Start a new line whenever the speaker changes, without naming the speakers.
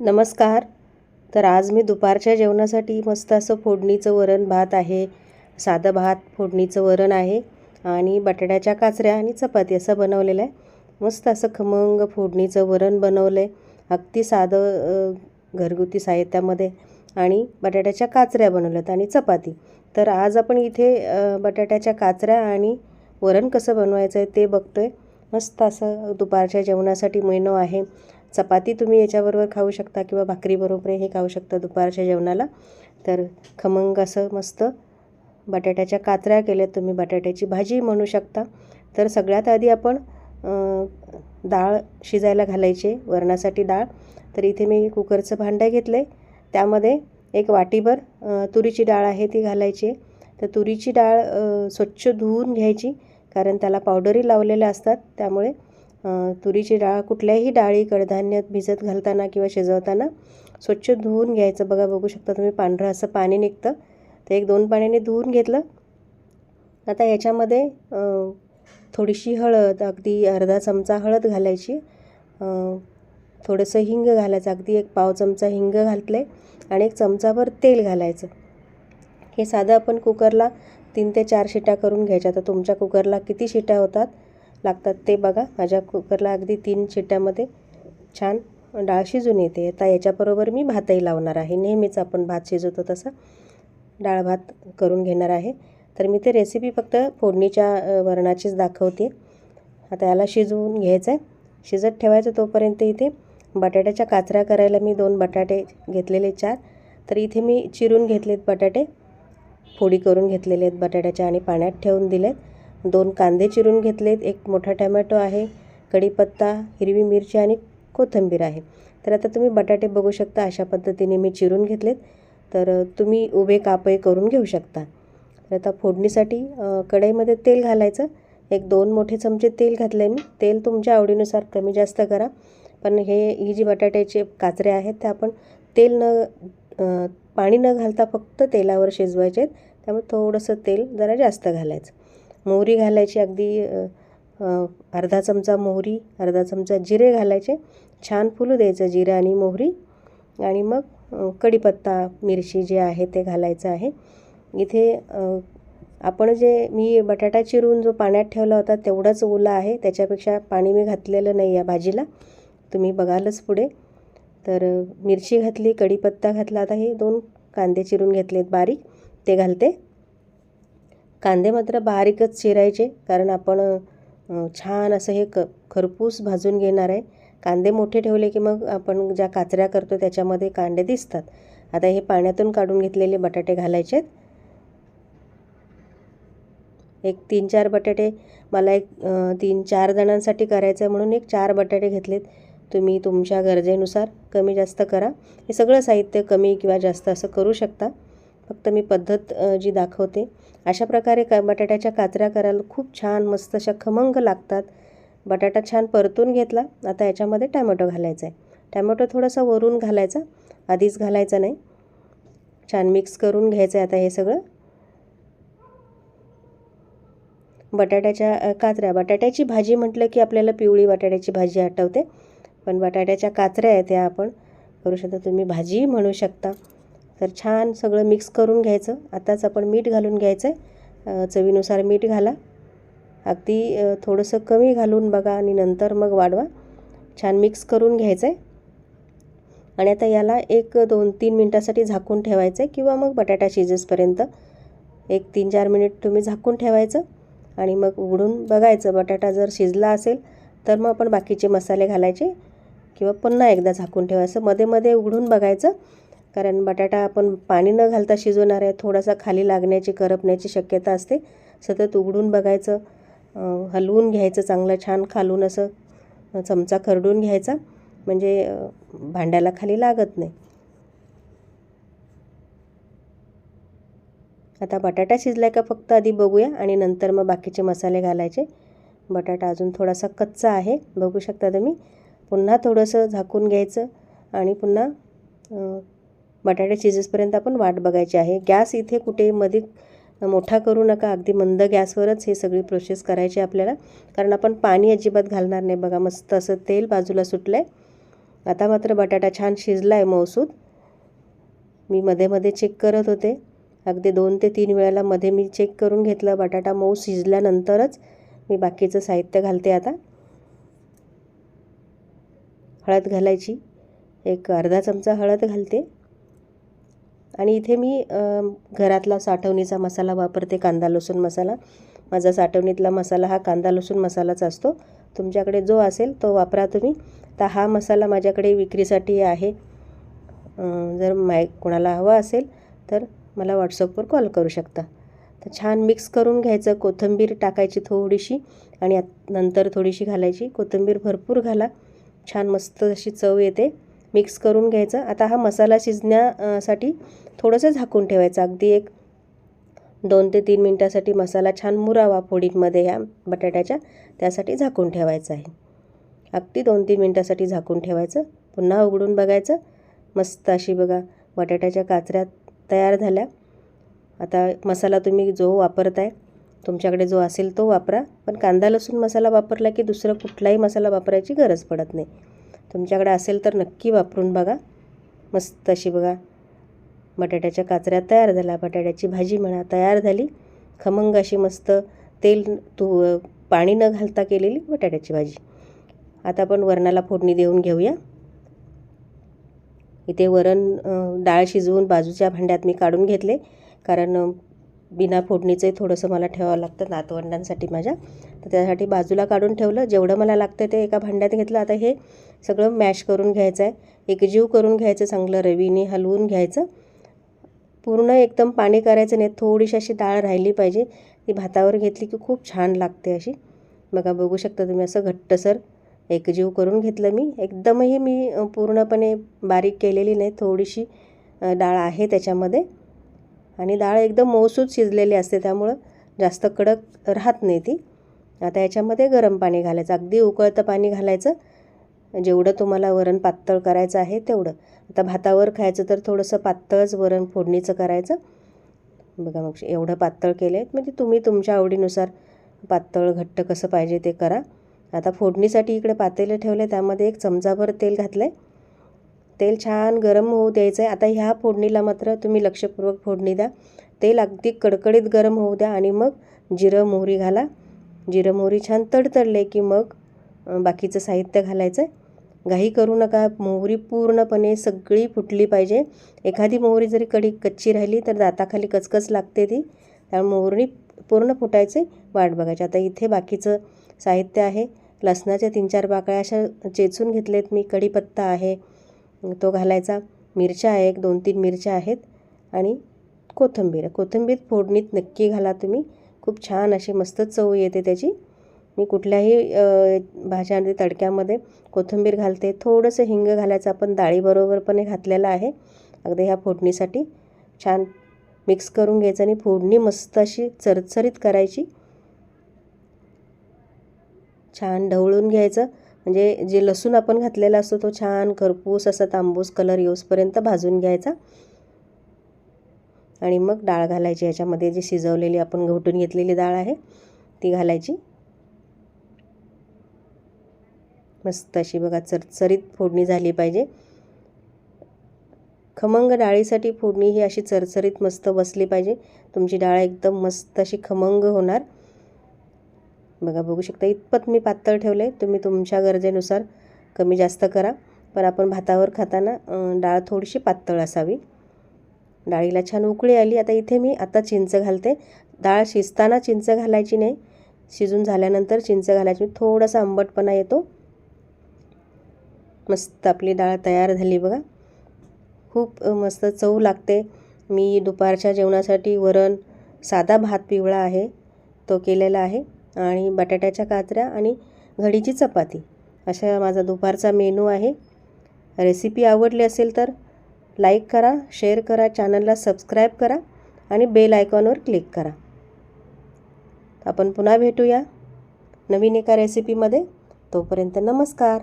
नमस्कार. तर आज मी दुपारच्या जेवणासाठी मस्त असं फोडणीचं वरण भात आहे. साधं भात फोडणीचं वरण आहे आणि बटाट्याच्या काचऱ्या आणि चपाती असं बनवलेलं आहे. मस्त असं खमंग फोडणीचं वरण बनवलं आहे अगदी साधं घरगुती साहित्यामध्ये आणि बटाट्याच्या काचऱ्या बनवल्यात आणि चपाती. तर आज आपण इथे बटाट्याच्या काचऱ्या आणि वरण कसं बनवायचं आहे ते बघतो आहे मस्त असं दुपारच्या जेवणासाठी मेनू आहे. चपाती तुम्ही याच्याबरोबर खाऊ शकता किंवा भाकरीबरोबर हे खाऊ शकता दुपारच्या जेवणाला. तर खमंग असं मस्त बटाट्याच्या कात्र्या केल्यात तुम्ही बटाट्याची भाजी म्हणू शकता. तर सगळ्यात आधी आपण डाळ शिजायला घालायची वरणासाठी डाळ. तर इथे मी कुकरचं भांडं घेतलं आहे त्यामध्ये एक वाटीभर तुरीची डाळ आहे ती घालायची. तर तुरीची डाळ स्वच्छ धुवून घ्यायची कारण त्याला पावडरी लावलेल्या असतात. त्यामुळे तुरीची डाळ कुठल्याही डाळी कडधान्यात भिजत घालताना किंवा शिजवताना स्वच्छ धुवून घ्यायचं. बघा बघू शकता तुम्ही पांढरं असं पाणी निघतं. ते एक दोन पाण्याने धुवून घेतलं. आता याच्यामध्ये थोडीशी हळद अगदी अर्धा चमचा हळद घालायची. थोडंसं हिंग घालायचं. अगदी एक पाव चमचा हिंग घातले आणि एक चमचाभर तेल घालायचं. हे साधं आपण कुकरला तीन ते चार शिट्या करून घ्यायच्या. तर तुमच्या कुकरला किती शिट्या होतात? लागतात. ते बघा माझ्या कुकरला अगदी तीन शिट्यामध्ये छान डाळ शिजून येते. आता याच्याबरोबर मी भातही लावणार आहे. नेहमीच आपण भात शिजवतो तसा. डाळ भात करून घेणार आहे. तर मी ते रेसिपी फक्त फोडणीच्या वरणाचीच दाखवते. आता याला शिजवून घ्यायचं आहे. शिजत ठेवायचं तोपर्यंत इथे बटाट्याच्या काचऱ्या करायला मी दोन बटाटे घेतलेले चार. तर इथे मी चिरून घेतलेत बटाटे. फोडी करून घेतलेले आहेत बटाट्याच्या आणि पाण्यात ठेवून दिलेत. दोन कांदे चिरून घेतलेत. एक मोठा टमॅटो आहे कढीपत्ता हिरवी मिरची आणि कोथिंबीर आहे. तर आता तुम्ही बटाटे बघू शकता अशा पद्धतीने मी चिरून घेतलेत. तर तुम्ही उभे कापही करून घेऊ शकता. तर आता फोडणीसाठी कढईमध्ये तेल घालायचं. एक दोन मोठे चमचे तेल घातलं आहे मी. तेल तुमच्या आवडीनुसार कमी जास्त करा. पण हे ही जी बटाट्याचे काचरे आहेत ते आपण तेल न पाणी न घालता फक्त तेलावर शिजवायचे आहेत. त्यामुळे थोडंसं तेल जरा जास्त घालायचं. मोहरी घालायची अगदी अर्धा चमचा मोहरी अर्धा चमचा जिरे घालायचे. छान फुलू द्यायचं जिरे आणि मोहरी. आणि मग कडीपत्ता कढीपत्ता मिरची जे आहे ते घालायचं आहे. इथे आपण जे मी बटाटा चिरून जो पाण्यात ठेवला होता तेवढाच ओला आहे. त्याच्यापेक्षा पाणी मी घातलेलं नाही या भाजीला. तुम्ही बघालच पुढे. तर मिरची घातली कढीपत्ता घातला. आता हे दोन कांदे चिरून घेतलेत बारीक. ते घालते. कांदे मात्र बारीकच चिरायचे कारण आपण छान असं हे क खरपूस भाजून घेणार आहे. कांदे मोठे ठेवले की मग आपण ज्या काचऱ्या करतो त्याच्यामध्ये कांदे दिसतात. आता हे पाण्यातून काढून घेतलेले बटाटे घालायचे आहेत एक तीन चार बटाटे मला एक तीन चार जणांसाठी करायचं आहे म्हणून एक चार बटाटे घेतलेत. तुम्ही तुमच्या गरजेनुसार कमी जास्त करा. हे सगळं साहित्य कमी किंवा जास्त असं करू शकता. फक्त मी पद्धत जी दाखवते. अशा प्रकारे का बटाट्याच्या काचऱ्या करायला खूप छान मस्त अशा खमंग लागतात. बटाटा छान परतून घेतला. आता याच्यामध्ये टॅमॅटो घालायचा आहे टॅमॅटो थोडासा वरून घालायचा. आधीच घालायचा नाही. छान मिक्स करून घ्यायचं आहे आता हे सगळं. बटाट्याच्या काचऱ्या. बटाट्याची भाजी म्हटलं की आपल्याला पिवळी बटाट्याची भाजी आठवते. पण बटाट्याच्या काचऱ्या आहेत त्या आपण करू शकता. तुम्ही भाजी म्हणू शकता. तर छान सगळं मिक्स करून घ्यायचं. आताच आपण मीठ घालून घ्यायचं आहे चवीनुसार मीठ घाला. अगदी थोडंसं कमी घालून बघा आणि नंतर मग वाढवा. छान मिक्स करून घ्यायचं आहे आणि आता याला एक दोन तीन मिनटासाठी झाकून ठेवायचं आहे किंवा मग बटाटा शिजेसपर्यंत. एक तीन चार मिनिट तुम्ही झाकून ठेवायचं आणि मग उघडून बघायचं. बटाटा जर शिजला असेल तर मग आपण बाकीचे मसाले घालायचे किंवा पुन्हा एकदा झाकून ठेवायचं. मध्ये मध्ये उघडून बघायचं. कारण बटाटा आपण पाणी न घालता शिजवणार आहे थोडासा खाली लागण्याची करपण्याची शक्यता असते. सतत उघडून बघायचं हलवून घ्यायचं चांगलं छान खालून असं चमचा खरडून घ्यायचा. म्हणजे भांड्याला खाली लागत नाही. आता बटाटा शिजलाय का फक्त आधी बघूया आणि नंतर मग बाकीचे मसाले घालायचे. बटाटा अजून थोडासा कच्चा आहे बघू शकता तुम्ही. पुन्हा थोडंसं झाकून घ्यायचं आणि पुन्हा बटाटे शिजेसपर्यंत आपण वाट बघायची आहे. गॅस इथे कुठे मध्ये मोठा करू नका. अगदी मंद गॅसवरच हे सगळी प्रोसेस करायची आपल्याला. कारण आपण पाणी अजिबात घालणार नाही बघा. मस्त असं तेल बाजूला सुटलं आहे आता मात्र बटाटा छान शिजला आहे मौसूद मी मध्ये मध्ये चेक करत होते. अगदी दोन ते तीन वेळेला मध्ये मी चेक करून घेतलं. बटाटा मऊ शिजल्यानंतरच मी बाकीचं साहित्य घालते आता. हळद घालायची. एक अर्धा चमचा हळद घालते. आणि इथे मी घरातला साठवणीचा मसाला वापरते कांदा लसूण मसाला. माझा साठवणीतला मसाला हा कांदा लसूण मसालाच असतो. तुमच्याकडे जो असेल तो वापरा तुम्ही. तर हा मसाला माझ्याकडे विक्रीसाठी आहे. जर माय कोणाला हवा असेल तर मला व्हॉट्सअपवर कॉल करू शकता. तर छान मिक्स करून घ्यायचं. कोथिंबीर टाकायची थोडीशी आणि नंतर थोडीशी घालायची. कोथिंबीर भरपूर घाला. छान मस्त अशी चव येते. मिक्स करून घ्यायचं. आता हा मसाला शिजण्यासाठी थोडंसं झाकून ठेवायचं. अगदी एक दोन ते तीन मिनटासाठी मसाला छान मुरावा फोडींमध्ये ह्या बटाट्याच्या. त्यासाठी झाकून ठेवायचं आहे. अगदी दोन तीन मिनटासाठी झाकून ठेवायचं. पुन्हा उघडून बघायचं. मस्त अशी बघा बटाट्याच्या काचऱ्या तयार झाल्या. आता मसाला तुम्ही जो वापरताय तुमच्याकडे जो असेल तो वापरा. पण कांदा लसूण मसाला वापरला की दुसरं कुठलाही मसाला वापरायची गरज पडत नाही. तुमच्याकडे असेल तर नक्की वापरून बघा. मस्त अशी बघा. बटाट्याच्या काचऱ्या तयार झाल्या. बटाट्याची भाजी म्हणा तयार झाली. खमंग अशी मस्त तेल तू पाणी न घालता केलेली बटाट्याची भाजी. आता आपण वरणाला फोडणी देऊन घेऊया. इथे वरण डाळ शिजवून बाजूच्या भांड्यात मी काढून घेतले. कारण बिना फोडणीचं थोडंसं मला ठेवावं लागतं नातवंडांसाठी माझ्या. तर त्यासाठी बाजूला काढून ठेवलं. जेवढं मला लागतं ते एका भांड्यात घेतलं. आता हे सगळं मॅश करून घ्यायचं आहे एकजीव करून घ्यायचं चांगलं रवीने हलवून घ्यायचं. पूर्ण एकदम पाणी करायचं नाही. थोडीशी अशी डाळ राहिली पाहिजे. ती भातावर घेतली की खूप छान लागते अशी. बघा बघू शकता तुम्ही असं घट्टसर एकजीव करून घेतलं मी. एकदमही मी पूर्णपणे बारीक केलेली नाही. थोडीशी डाळ आहे त्याच्यामध्ये. आणि डाळ एकदम मऊसूद शिजलेली असते त्यामुळं जास्त कडक राहत नाही ती. आता याच्यामध्ये गरम पाणी घालायचं. अगदी उकळतं पाणी घालायचं. जेवढं तुम्हाला वरण पातळ करायचं आहे तेवढं. आता भातावर खायचं तर थोडंसं पातळच वरण फोडणीचं करायचं. बघा मग एवढं पातळ केलं आहे म्हणजे तुम्ही तुमच्या आवडीनुसार पातळ घट्ट कसं पाहिजे ते करा. आता फोडणीसाठी इकडे पातेलं ठेवलं त्यामध्ये एक चमचाभर तेल घातलं आहे तेल छान गरम होऊ द्यायचं आहे आता ह्या फोडणीला मात्र तुम्ही लक्षपूर्वक फोडणी द्या. तेल अगदी कडकडीत गरम होऊ द्या आणि मग जिरं मोहरी घाला. जिरं मोहरी छान तडतडले की मग बाकीचं साहित्य घालायचं आहे घाई करू नका. मोहरी पूर्णपणे सगळी फुटली पाहिजे. एखादी मोहरी जरी कडी कच्ची राहिली तर दाताखाली कचकच लागते ती. त्यामुळे मोहरी पूर्ण फुटायचे. वाट बघायची. आता इथे बाकीचं साहित्य आहे. लसणाच्या तीन चार बाकळ्या अशा चेचून घेतलेत मी. कढीपत्ता आहे. तो घालायचा मिरच्या आहे एक दोन तीन मिरच्या आहेत आणि कोथिंबीर कोथिंबीर फोडणीत नक्की घाला तुम्ही. खूप छान अशी मस्त चव येते त्याची. मी कुठल्याही भाज्यामध्ये तडक्यामध्ये कोथिंबीर घालते. थोडंसं हिंग घालायचं. आपण डाळीबरोबर पण घातलेलं आहे. अगदी ह्या फोडणीसाठी छान मिक्स करून घ्यायचं आणि फोडणी मस्त अशी चरचरीत करायची. छान ढवळून घ्यायचं. म्हणजे जे लसूण आपण घातलेला असतो तो छान खरपूस असा तांबूस कलर येऊसपर्यंत भाजून घ्यायचा. आणि मग डाळ घालायची याच्यामध्ये जी शिजवलेली आपण घोटून घेतलेली डाळ आहे ती घालायची. मस्त अशी बघा चरचरीत फोडणी झाली पाहिजे. खमंग डाळीसाठी फोडणी ही अशी चरचरीत मस्त बसली पाहिजे. तुमची डाळ एकदम मस्त अशी खमंग होणार. बघा बघू शकता इतपत मी पातळ ठेवलं आहे तुम्ही तुमच्या गरजेनुसार कमी जास्त करा. पण आपण भातावर खाताना डाळ थोडीशी पातळ असावी. डाळीला छान उकळी आली. आता इथे मी आता चिंच घालते. डाळ शिजताना चिंच घालायची नाही. शिजून झाल्यानंतर चिंच घालायची. थोडासा आंबटपणा येतो. मस्त आपली डाळ तयार झाली बघा. खूप मस्त चव लागते. मी दुपारच्या जेवणासाठी वरण साधा भात पिवळा आहे. तो केलेला आहे. आणि बटाट्याच्या काचऱ्या आणि घडीची चपाती. अशा माझा दुपारचा मेनू आहे. रेसिपी आवडली असेल तर लाईक करा शेअर करा चॅनलला सबस्क्राईब करा आणि बेल आयकॉनवर क्लिक करा. आपण पुन्हा भेटूया नवीन एका रेसिपीमध्ये. तोपर्यंत नमस्कार.